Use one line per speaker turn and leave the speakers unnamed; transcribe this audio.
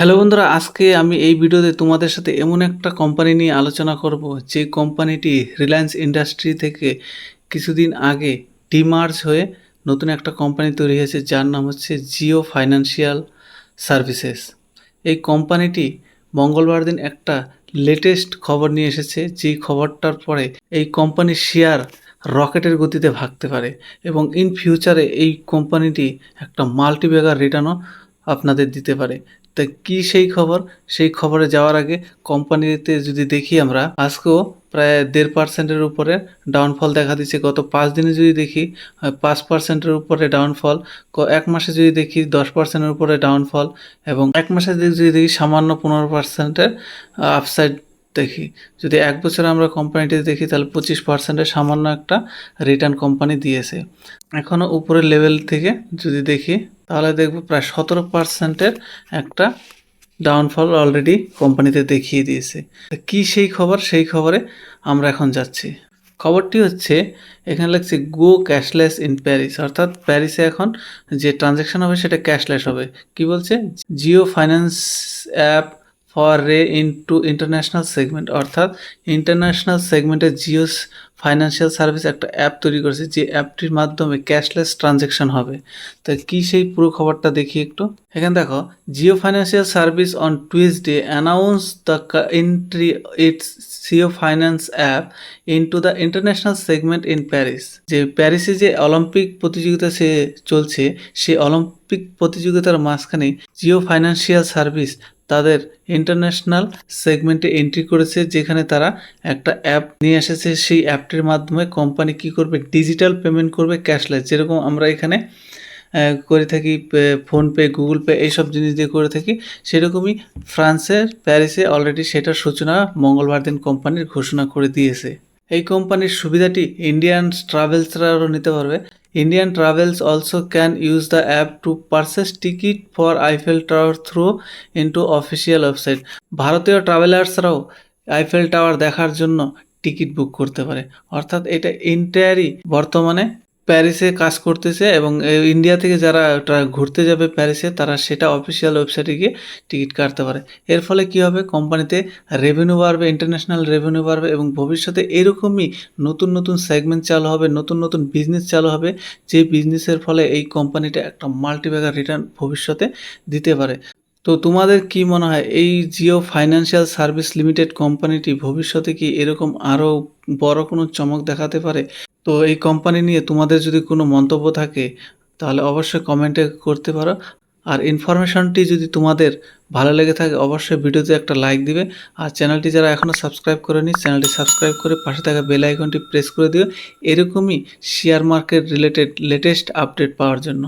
Hello বন্ধুরা, আজকে আমি এই ভিডিওতে তোমাদের সাথে এমন একটা কোম্পানি নিয়ে আলোচনা করব, যে কোম্পানিটি রিলায়েন্স ইন্ডাস্ট্রি থেকে কিছুদিন আগে ডিমার্জ হয়ে নতুন একটা কোম্পানি তৈরি হয়েছে, যার নাম হচ্ছে জিও ফাইন্যান্সিয়াল সার্ভিসেস এই কোম্পানিটি মঙ্গলবার দিন একটা লেটেস্ট খবর নিয়ে এসেছে, যেই খবরটার পরে এই কোম্পানির শেয়ার রকেটের গতিতে ভাগতে পারে এবং ইন ফিউচারে এই কোম্পানিটি একটা মাল্টিবেগার রিটার্নও আপনাদের দিতে পারে। তা কি সেই খবর? সেই খবরে যাওয়ার আগে কোম্পানিতে যদি দেখি আমরা, আজকেও প্রায় দেড় পার্সেন্টের উপরে ডাউনফল দেখা দিচ্ছে। গত পাঁচ দিনে যদি দেখি পাঁচ পার্সেন্টের উপরে ডাউনফল এক মাসে যদি দেখি দশ পার্সেন্টের উপরে ডাউনফল এবং এক মাসে যদি দেখি সামান্য পনেরো পার্সেন্টের আপসাইড দেখি। যদি এক বছরে আমরা কোম্পানিটি দেখি, তাহলে পঁচিশ পার্সেন্টের সামান্য একটা রিটার্ন কোম্পানি দিয়েছে। এখনও উপরের লেভেল থেকে যদি দেখি, তাহলে দেখব প্রায় সতেরো পার্সেন্টের একটা ডাউনফল অলরেডি কোম্পানিতে দেখিয়ে দিয়েছে। কী সেই খবর? সেই খবরে আমরা এখন যাচ্ছি। খবরটি হচ্ছে, এখানে লাগছে গো ক্যাশলেস ইন প্যারিস অর্থাৎ প্যারিসে এখন যে ট্রানজ্যাকশন হবে, সেটা ক্যাশলেস হবে। কি বলছে? Jio finance app forays into international segment অর্থাৎ ইন্টারন্যাশনাল সেগমেন্টে জিও ফাইন্যান্সিয়াল সার্ভিস একটা অ্যাপ তৈরি করেছে, যে অ্যাপটির মাধ্যমে ক্যাশলেস ট্রানজ্যাকশন হবে। তা কি সেই পুরো খবরটা দেখি একটু? এখানে দেখো, Jio financial service on Tuesday announce the entry its Jio finance app into the international segment in Paris যে প্যারিসে যে অলিম্পিক প্রতিযোগিতা সে চলছে সেই অলিম্পিক প্রতিযোগিতার মাঝখানে জিও ফাইন্যান্সিয়াল সার্ভিস তাদের ইন্টারন্যাশনাল সেগমেন্টে এন্ট্রি করেছে, যেখানে তারা একটা অ্যাপ নিয়ে এসেছে। সেই অ্যাপটির মাধ্যমে কোম্পানি কি করবে? ডিজিটাল পেমেন্ট করবে ক্যাশলেস যেরকম আমরা এখানে করে থাকি ফোনপে গুগল পে এইসব জিনিস দিয়ে করে থাকি, সেরকমই ফ্রান্সের প্যারিসে অলরেডি সেটার সূচনা মঙ্গলবার দিন কোম্পানির ঘোষণা করে দিয়েছে। এই কোম্পানির সুবিধাটি ইন্ডিয়ান ট্রাভেলসরাও নিতে পারবে। Indian travels also can use the app to purchase ticket for Eiffel Tower through into official website ভারতীয় ট্রাভেলার্সরাও আইফেল টাওয়ার দেখার জন্য টিকিট বুক করতে পারে। অর্থাৎ এটা এন্টায়ারই বর্তমানে প্যারিসে কাজ করতেছে এবং ইন্ডিয়া থেকে যারা ঘুরতে যাবে প্যারিসে, তারা সেটা অফিসিয়াল ওয়েবসাইটে গিয়ে টিকিট কাটতে পারে। এর ফলে কি হবে? কোম্পানিতে রেভিনিউ বাড়বে ইন্টারন্যাশনাল রেভিনিউ বাড়বে এবং ভবিষ্যতে এরকমই নতুন নতুন সেগমেন্ট চালু হবে, নতুন নতুন বিজনেস চালু হবে, যে বিজনেসের ফলে এই কোম্পানিটা একটা মাল্টিব্যাগার রিটার্ন ভবিষ্যতে দিতে পারে। তো তোমাদের কি মনে হয়, এই জিও ফাইন্যান্সিয়াল সার্ভিস লিমিটেড কোম্পানিটি ভবিষ্যতে কি এরকম আরও বড় কোনো চমক দেখাতে পারে? তো এই কোম্পানি নিয়ে তোমাদের যদি কোনো মন্তব্য থাকে, তাহলে অবশ্যই কমেন্টে করতে পারো। আর ইনফরমেশনটি যদি তোমাদের ভালো লেগে থাকে, অবশ্যই ভিডিওতে একটা লাইক দিবে। আর চ্যানেলটি যারা এখনও সাবস্ক্রাইব করেনি চ্যানেলটি সাবস্ক্রাইব করে পাশে থাকা বেল আইকনটি প্রেস করে দিও। এরকমই share market related latest update পাওয়ার জন্য।